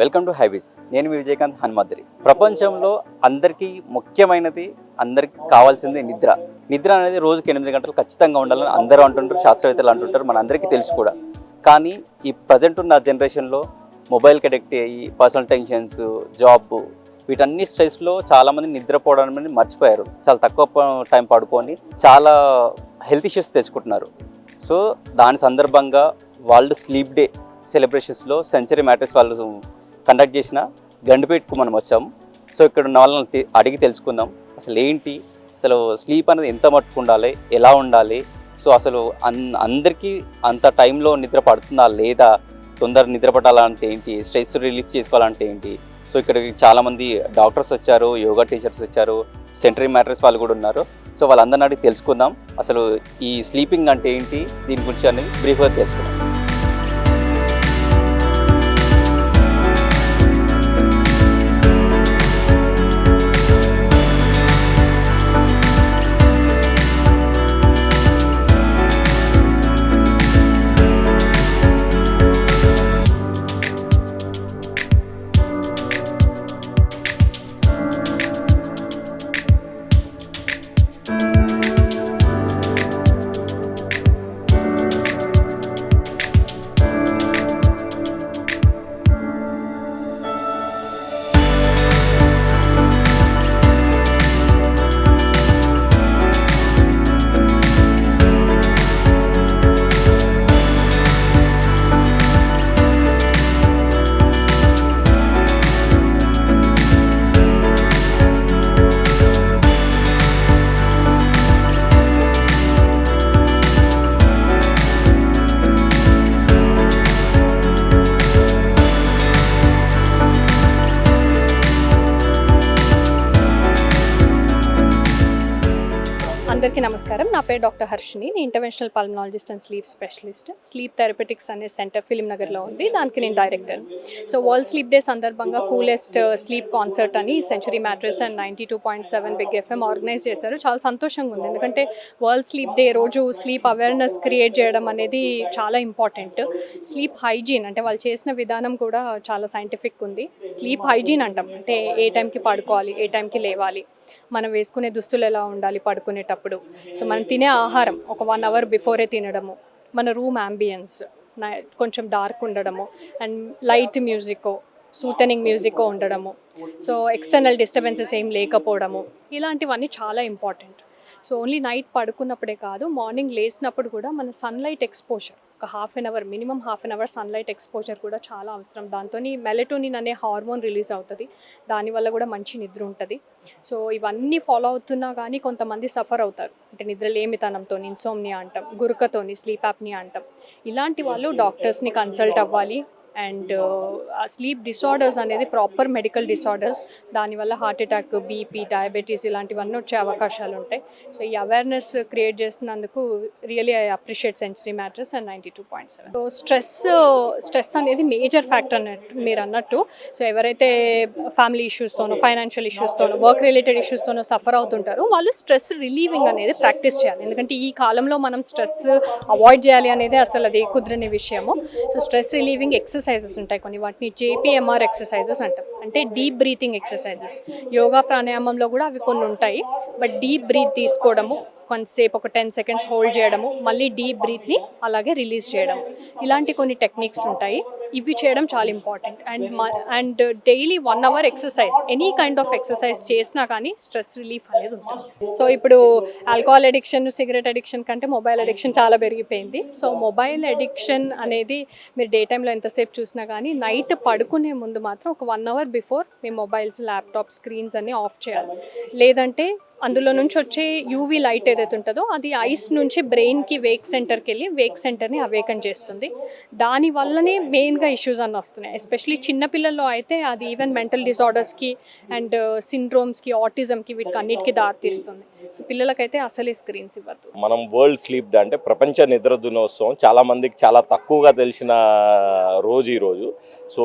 Welcome to హైబీస్. నేను మీ విజయకాంత్ హనుమాద్రి. ప్రపంచంలో అందరికీ ముఖ్యమైనది అందరికి కావాల్సింది నిద్ర. నిద్ర అనేది రోజుకి ఎనిమిది గంటలు ఖచ్చితంగా ఉండాలని అందరూ అంటుంటారు శాస్త్రవేత్తలు అంటుంటారు మన అందరికీ తెలుసు కూడా. కానీ ఈ ప్రజెంట్ ఉన్న జనరేషన్లో మొబైల్కి అడిక్ట్ అయ్యి పర్సనల్ టెన్షన్స్ జాబ్ వీటన్ని స్ట్రెస్లో చాలామంది నిద్రపోవడం అనేది మర్చిపోయారు. చాలా తక్కువ టైం పడుకొని చాలా హెల్త్ ఇష్యూస్ తెచ్చుకుంటున్నారు. సో దాని సందర్భంగా వరల్డ్ స్లీప్ డే సెలబ్రేషన్స్లో సెంచరీ మ్యాటర్స్ వాళ్ళు కండక్ట్ చేసిన గండిపేటకు మనం వచ్చాం. సో ఇక్కడ ఉన్న వాళ్ళని అడిగి తెలుసుకుందాం. అసలు ఏంటి? అసలు స్లీప్ అనేది ఎంత మట్టుకు ఉండాలి ఎలా ఉండాలి? సో అసలు అన్ అందరికీ అంత టైంలో నిద్ర పడుతుందా లేదా? తొందర నిద్ర పట్టాలంటే ఏంటి? స్ట్రెస్ రిలీఫ్ చేసుకోవాలంటే ఏంటి? సో ఇక్కడికి చాలామంది డాక్టర్స్ వచ్చారు యోగా టీచర్స్ వచ్చారు సెంటరీ మ్యాట్రస్ వాళ్ళు కూడా ఉన్నారు. సో వాళ్ళందరిని అడిగి తెలుసుకుందాం. అసలు ఈ స్లీపింగ్ అంటే ఏంటి? దీని గురించి అనేది బ్రీఫ్గా తెలుసుకుందాం. అందరికీ నమస్కారం. నా పేరు డాక్టర్ హర్షిని. నేను interventional pulmonologist and sleep specialist. Sleep therapeutics అనే సెంటర్ ఫిలిం నగర్లో ఉంది. దానికి నేను director. So world sleep day సందర్భంగా కూలెస్ట్ uh, స్లీప్ కాన్సర్ట్ అని century mattress and ninety two point seven big FM organise చేశారు. చాలా సంతోషంగా ఉంది. ఎందుకంటే వరల్డ్ స్లీప్ డే రోజు స్లీప్ అవేర్నెస్ క్రియేట్ చేయడం అనేది చాలా ఇంపార్టెంట్. స్లీప్ హైజీన్ అంటే వాళ్ళు చేసిన విధానం కూడా చాలా సైంటిఫిక్ ఉంది. స్లీప్ హైజీన్ అంటాం. అంటే ఏ టైంకి పడుకోవాలి ఏ టైంకి లేవాలి. మనం వేసుకునే దుస్తులు ఎలా ఉండాలి పడుకునేటప్పుడు? సో మనం తినే ఆహారం ఒక వన్ అవర్ బిఫోరే తినడము. మన రూమ్ అంబియన్స్ కొంచెం డార్క్ ఉండడము. అండ్ లైట్ మ్యూజికో సూతనింగ్ మ్యూజికో ఉండడము. సో ఎక్స్టర్నల్ డిస్టర్బెన్సెస్ ఏం లేకపోవడము. ఇలాంటివన్నీ చాలా ఇంపార్టెంట్ సో ఓన్లీ నైట్ పడుకున్నప్పుడే కాదు మార్నింగ్ లేచినప్పుడు కూడా మన సన్లైట్ ఎక్స్పోజర్ ఒక half an hour minimum half an hour sunlight exposure కూడా చాలా అవసరం. దాంతో మెలటోనిన్ అనే హార్మోన్ రిలీజ్ అవుతుంది. దానివల్ల కూడా మంచి నిద్ర ఉంటుంది. సో ఇవన్నీ ఫాలో అవుతున్నా కానీ కొంతమంది సఫర్ అవుతారు. అంటే నిద్రలేమితనంతో ఇన్సోమ్నియా అంటాం గురుకతోని స్లీప్ యాప్నియా అంటాం. ఇలాంటి వాళ్ళు డాక్టర్స్ని కన్సల్ట్ అవ్వాలి. అండ్ స్లీప్ డిసార్డర్స్ అనేది ప్రాపర్ మెడికల్ డిసార్డర్స్. దానివల్ల హార్ట్ అటాక్ బీపీ డయాబెటీస్ ఇలాంటివన్నీ వచ్చే అవకాశాలు ఉంటాయి. సో ఈ అవేర్నెస్ క్రియేట్ చేసినందుకు really I appreciate century mattress and ninety two point seven. So stress stress అనేది మేజర్ ఫ్యాక్టర్ అన్నట్టు మీరు అన్నట్టు. సో ఎవరైతే ఫ్యామిలీ ఇష్యూస్తోనో ఫైనాన్షియల్ ఇష్యూస్తోనో వర్క్ రిలేటెడ్ ఇష్యూస్తోనో సఫర్ అవుతుంటారో వాళ్ళు స్ట్రెస్ రిలీవింగ్ అనేది ప్రాక్టీస్ చేయాలి. ఎందుకంటే ఈ కాలంలో మనం స్ట్రెస్ అవాయిడ్ చేయాలి అనేది అసలు అది కుదరని విషయము. సో స్ట్రెస్ రిలీవింగ్ ఎక్సర్సైజెస్ ఉంటాయి కొన్ని. వాటిని జేపీఎంఆర్ ఎక్సర్సైజెస్ అంటాం. అంటే డీప్ బ్రీతింగ్ ఎక్సర్సైజెస్. యోగా ప్రాణాయామంలో కూడా అవి కొన్ని ఉంటాయి. బట్ డీప్ బ్రీత్ తీసుకోవడము కొంతసేపు ఒక టెన్ సెకండ్స్ హోల్డ్ చేయడము మళ్ళీ డీప్ బ్రీత్ని అలాగే రిలీజ్ చేయడం ఇలాంటి కొన్ని టెక్నిక్స్ ఉంటాయి. ఇవి చేయడం చాలా important. And and daily one hour exercise any kind of exercise చేసినా కానీ స్ట్రెస్ రిలీఫ్ అనేది ఉంటుంది. సో ఇప్పుడు ఆల్కహాల్ అడిక్షన్ సిగరెట్ అడిక్షన్ కంటే మొబైల్ అడిక్షన్ చాలా పెరిగిపోయింది. సో మొబైల్ అడిక్షన్ అనేది మీరు డే టైంలో ఎంతసేపు చూసినా కానీ నైట్ పడుకునే ముందు మాత్రం ఒక వన్ అవర్ బిఫోర్ మీ మొబైల్స్ ల్యాప్టాప్ స్క్రీన్స్ అన్ని ఆఫ్ చేయాలి. లేదంటే అందులో నుంచి వచ్చే యూవీ లైట్ ఏదైతే ఉంటుందో అది ఐస్ నుంచి బ్రెయిన్కి వేక్ సెంటర్కి వెళ్ళి వేక్ సెంటర్ని అవేకన్ చేస్తుంది. దాని వల్లనే మెయిన్గా ఇష్యూస్ అన్నీ వస్తున్నాయి. ఎస్పెషలీ చిన్నపిల్లల్లో అయితే అది ఈవెన్ మెంటల్ డిసార్డర్స్కి అండ్ సిండ్రోమ్స్కి ఆటిజంకి వీటికి అన్నిటికీ దారితీస్తుంది. సో పిల్లలకైతే అసలే స్క్రీన్స్ ఇవ్వద్దు. మనం వరల్డ్ స్లీప్ డే అంటే ప్రపంచ నిద్ర దినోత్సవం. చాలా మందికి చాలా తక్కువగా తెలిసిన uh, రోజు ఈరోజు so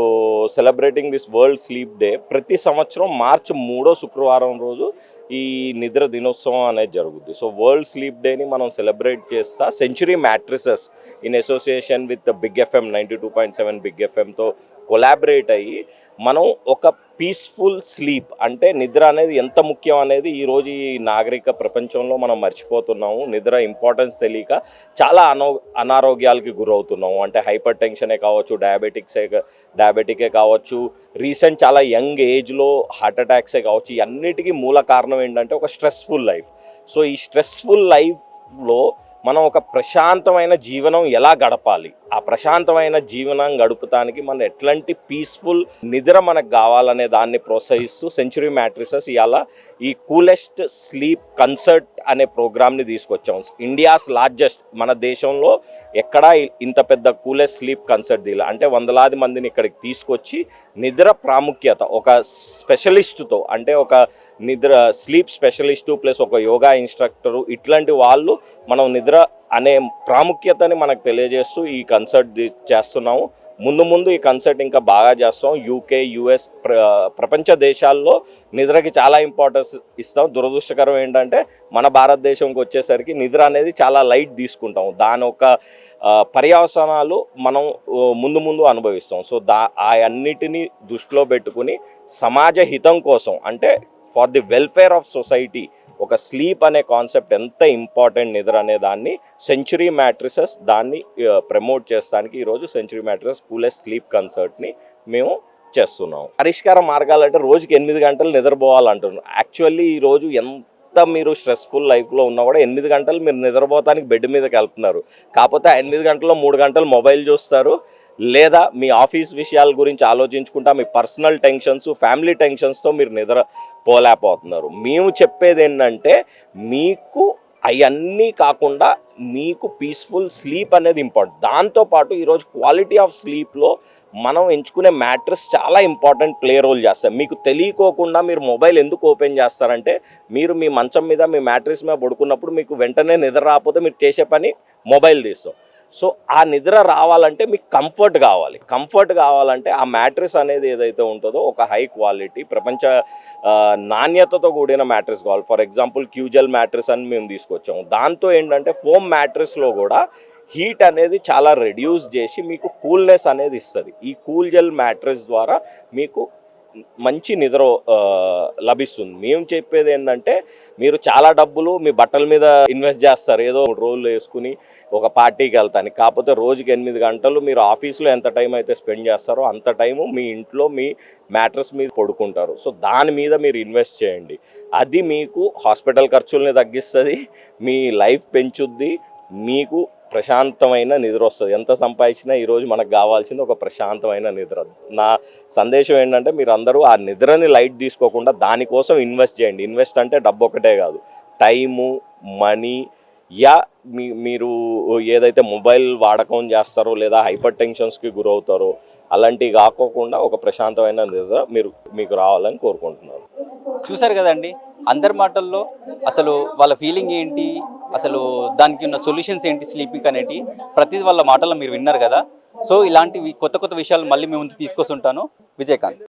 celebrating this world sleep day ప్రతి సంవత్సరం మార్చి మూడో శుక్రవారం రోజు ఈ నిద్ర దినోత్సవం అనేది జరుగుద్ది. సో వరల్డ్ స్లీప్ డేని మనం సెలబ్రేట్ చేస్తా. Century mattresses in association with big FM ninety two point seven big ఎఫ్ఎంతో collaborate అయ్యి మనం ఒక పీస్ఫుల్ స్లీప్ అంటే నిద్ర అనేది ఎంత ముఖ్యం అనేది ఈరోజు ఈ నాగరిక ప్రపంచంలో మనం మర్చిపోతున్నాము. నిద్ర ఇంపార్టెన్స్ తెలియక చాలా అనో అనారోగ్యాలకి గురవుతున్నాము. అంటే హైపర్ టెన్షనే కావచ్చు డయాబెటిక్సే డయాబెటికే కావచ్చు రీసెంట్ చాలా యంగ్ ఏజ్లో హార్ట్ అటాక్సే కావచ్చు ఇవన్నిటికీ మూల కారణం ఏంటంటే ఒక స్ట్రెస్ఫుల్ లైఫ్ సో ఈ స్ట్రెస్ఫుల్ లైఫ్లో మనం ఒక ప్రశాంతమైన జీవనం ఎలా గడపాలి? ఆ ప్రశాంతమైన జీవనం గడుపుతానికి మనం ఎట్లాంటి పీస్ఫుల్ నిద్ర మనకు కావాలనే దాన్ని ప్రోత్సహిస్తూ సెంచురీ మ్యాట్రిసెస్ ఇవాళ ఈ కూలెస్ట్ స్లీప్ కన్సర్ట్ అనే ప్రోగ్రామ్ని తీసుకొచ్చాం. ఇండియాస్ లార్జెస్ట్ మన దేశంలో ఎక్కడా ఇంత పెద్ద కూలెస్ట్ స్లీప్ కన్సర్ట్ దీల అంటే వందలాది మందిని ఇక్కడికి తీసుకొచ్చి నిద్ర ప్రాముఖ్యత ఒక స్పెషలిస్టుతో అంటే ఒక నిద్ర స్లీప్ స్పెషలిస్టు ప్లస్ ఒక యోగా ఇన్స్ట్రక్టరు ఇట్లాంటి వాళ్ళు మనం నిద్ర అనే ప్రాముఖ్యతని మనకు తెలియజేస్తూ ఈ కన్సర్ట్ చేస్తున్నాము. ముందు ముందు ఈ కన్సర్ట్ ఇంకా బాగా చేస్తాం. యూకే యుఎస్ ప్ర ప్రపంచ దేశాల్లో నిద్రకి చాలా ఇంపార్టెన్స్ ఇస్తాం. దురదృష్టకరం ఏంటంటే మన భారతదేశంకి వచ్చేసరికి నిద్ర అనేది చాలా లైట్ తీసుకుంటాం. దాని ఒక ఆ, మనం ముందు ముందు అనుభవిస్తాం. సో దా ఆ అన్నిటినీ దృష్టిలో పెట్టుకుని సమాజ హితం కోసం అంటే for the welfare of society ఒక స్లీప్ అనే కాన్సెప్ట్ ఎంత ఇంపార్టెంట్ నిద్ర అనే దాన్ని సెంచురీ మ్యాట్రిసెస్ దాన్ని ప్రమోట్ చేస్తానికి ఈరోజు సెంచురీ మ్యాట్రిసెస్ పూలెస్ స్లీప్ కన్సర్ట్ని మేము చేస్తున్నాం. పరిష్కార మార్గాలు అంటే రోజుకి ఎనిమిది గంటలు నిద్రపోవాలంటున్నాం యాక్చువల్లీ ఈరోజు ఎంత మీరు స్ట్రెస్ఫుల్ లైఫ్లో ఉన్నా కూడా ఎనిమిది గంటలు మీరు నిద్రపోతానికి బెడ్ మీదకి వెళ్తున్నారు. కాకపోతే ఎనిమిది గంటల్లో మూడు గంటలు మొబైల్ చూస్తారు. లేదా మీ ఆఫీస్ విషయాల గురించి ఆలోచించుకుంటా మీ పర్సనల్ టెన్షన్స్ ఫ్యామిలీ టెన్షన్స్తో మీరు నిద్ర పోలేకపోతున్నారు. మేము చెప్పేది ఏంటంటే మీకు అవన్నీ కాకుండా మీకు పీస్ఫుల్ స్లీప్ అనేది ఇంపార్టెంట్ దాంతోపాటు ఈరోజు క్వాలిటీ ఆఫ్ స్లీప్లో మనం ఎంచుకునే మ్యాట్రెస్ చాలా ఇంపార్టెంట్ ప్లే రోల్ చేస్తాయి. మీకు తెలియకోకుండా మీరు మొబైల్ ఎందుకు ఓపెన్ చేస్తారంటే మీరు మీ మంచం మీద మీ మ్యాట్రెస్ మీద పడుకున్నప్పుడు మీకు వెంటనే నిద్ర రాకపోతే మీరు చేసే పని మొబైల్ తీస్తాం. సో ఆ నిద్ర రావాలంటే మీకు కంఫర్ట్ కావాలి. కంఫర్ట్ కావాలంటే ఆ మ్యాట్రెస్ అనేది ఏదైతే ఉంటుందో ఒక హై క్వాలిటీ ప్రపంచ నాణ్యతతో కూడిన మ్యాట్రెస్ కావాలి. ఫర్ ఎగ్జాంపుల్ క్యూజల్ మ్యాట్రెస్ అని మేము తీసుకొచ్చాము. దాంతో ఏంటంటే ఫోమ్ మ్యాట్రెస్లో కూడా హీట్ అనేది చాలా రెడ్యూస్ చేసి మీకు కూల్నెస్ అనేది ఇస్తుంది. ఈ కూల్ జెల్ మ్యాట్రెస్ ద్వారా మీకు మంచి నిద్ర లభిస్తుంది. మేము చెప్పేది ఏంటంటే మీరు చాలా డబ్బులు మీ బట్టల మీద ఇన్వెస్ట్ చేస్తారు. ఏదో మూడు రోజులు వేసుకుని ఒక పార్టీకి వెళ్తాను కాకపోతే రోజుకి ఎనిమిది గంటలు మీరు ఆఫీస్లో ఎంత టైం అయితే స్పెండ్ చేస్తారో అంత టైము మీ ఇంట్లో మీ మ్యాట్రస్ మీద పడుకుంటారు. సో దాని మీద మీరు ఇన్వెస్ట్ చేయండి. అది మీకు హాస్పిటల్ ఖర్చుల్ని తగ్గిస్తుంది మీ లైఫ్ పెంచుద్ది మీకు ప్రశాంతమైన నిద్ర వస్తుంది. ఎంత సంపాదించినా ఈరోజు మనకు కావాల్సింది ఒక ప్రశాంతమైన నిద్ర. నా సందేశం ఏంటంటే మీరు అందరూ ఆ నిద్రని లైట్ తీసుకోకుండా దానికోసం ఇన్వెస్ట్ చేయండి. ఇన్వెస్ట్ అంటే డబ్బు ఒకటే కాదు. టైము మనీ యా మీ మీరు ఏదైతే మొబైల్ వాడకం చేస్తారో లేదా హైపర్ టెన్షన్స్కి గురవుతారో అలాంటివి కాకోకుండా ఒక ప్రశాంతమైన నిద్ర మీరు మీకు రావాలని కోరుకుంటున్నారు చూసారు కదండి? అందరి మాటల్లో అసలు వాళ్ళ ఫీలింగ్ ఏంటి? అసలు దానికి ఉన్న సొల్యూషన్స్ ఏంటి స్లీపింగ్ అనేటి ప్రతిదీ వాళ్ళ మాటల్లో మీరు విన్నారు కదా. సో ఇలాంటివి కొత్త కొత్త విషయాలు మళ్ళీ మేము ముందు తీసుకొస్తుంటాను. విజయకాంత్.